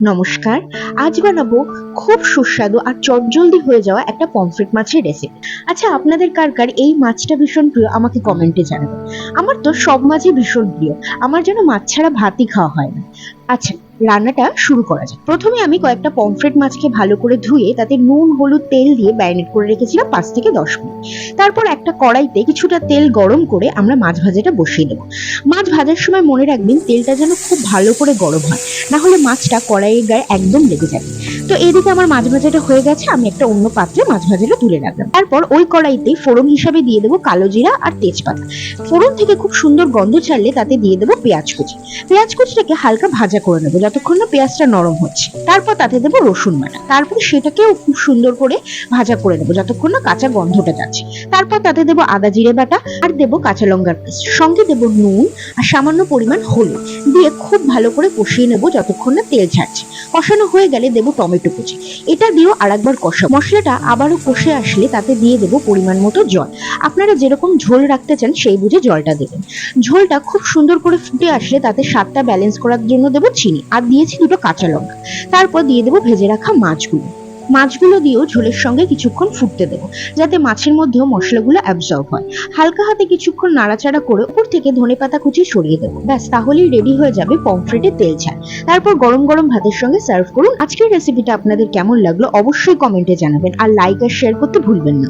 নমস্কার, আজ বানাবো খুব সুস্বাদু আর চটজলদি হয়ে যাওয়া একটা পমফ্রেট মাছের রেসিপি আচ্ছা আপনাদের কার কার এই মাছটা ভীষণ প্রিয় আমাকে কমেন্টে জানাবেন। আমার তো সব মাছই ভীষণ প্রিয়। আমার যেন মাছ ছাড়া ভাতই খাওয়া হয় না। আচ্ছা রান্নাটা শুরু করা যাক প্রথমে আমি কয়েকটা পমফ্রেট মাছকে ভালো করে ধুয়ে তাতে নুন, হলুদ, তেল দিয়ে ব্যারিনেট করে রেখেছিলাম পাঁচ থেকে দশ মিনিট। তারপর একটা কড়াইতে কিছুটা তেল গরম করে আমরা মাছ ভাজাটা বসিয়ে দেবো। মাছ ভাজার সময় মনে রাখবেন তেলটা যেন খুব ভালো করে গরম হয়, না হলে মাছটা কড়াইয়ের গায়ে একদম লেগে যাবে। তো এদিকে আমার মাছ ভাজাটা হয়ে গেছে, আমি একটা অন্য পাত্রে মাছ ভাজাটা তুলে রাখলাম। তারপর ওই কড়াইতে ফোড়ন হিসাবে দিয়ে দেবো কালো জিরা আর তেজপাতা। ফোড়ন থেকে খুব সুন্দর গন্ধ ছাড়লে তাতে দিয়ে দেবো পেঁয়াজ কুচি। পেঁয়াজ কুচিটাকে হালকা ভাজা করে নেব যতক্ষণ না পেঁয়াজটা নরম হচ্ছে। তারপর তাতে দেবো রসুন বাটা। তারপর সেটাকেও খুব সুন্দর করে ভাজা করে নেব, যতক্ষণ না কাঁচা গন্ধটা যাচ্ছে। তারপর তাতে দেবো আদা জিরে বাটা আর দেবো কাঁচা লঙ্কার পেস্ট। সঙ্গে দেবো নুন আর সামান্য পরিমাণ হলুদ। দিয়ে খুব ভালো করে কষিয়ে নেব যতক্ষণ না তেল ছাড়ছে কষানো হয়ে গেলে দেবো টমেটো কুচি। এটা দিয়েও আরেকবার কষা মশলাটা আবারও কষে আসলে তাতে দিয়ে দেবো পরিমাণ মতো জল। আপনারা যেরকম ঝোল রাখতে চান সেই বুঝে জলটা দেবেন। ঝোলটা খুব সুন্দর করে ফুটে আসলে তাতে স্বাদটা ব্যালেন্স করার জন্য দেবো চিনি। আর দিয়েছি দুটো কাঁচা লঙ্কা। তারপর দিয়ে দেবো ভেজে রাখা মাছগুলো। মাছগুলো দিয়েও ঝোলের সঙ্গে কিছুক্ষণ ফুটতে দেবো, যাতে মাছের মধ্যেও মশলাগুলো অ্যাবজর্ব হয়। হালকা হাতে কিছুক্ষণ নাড়াচাড়া করে উপর থেকে ধনেপাতা কুচি সরিয়ে দেবো। ব্যাস, তাহলেই রেডি হয়ে যাবে পমফ্রেটের তেল ঝাল। তারপর গরম গরম ভাতের সঙ্গে সার্ভ করুন। আজকের রেসিপিটা আপনাদের কেমন লাগল অবশ্যই কমেন্টে জানাবেন। আর লাইক আর শেয়ার করতে ভুলবেন না।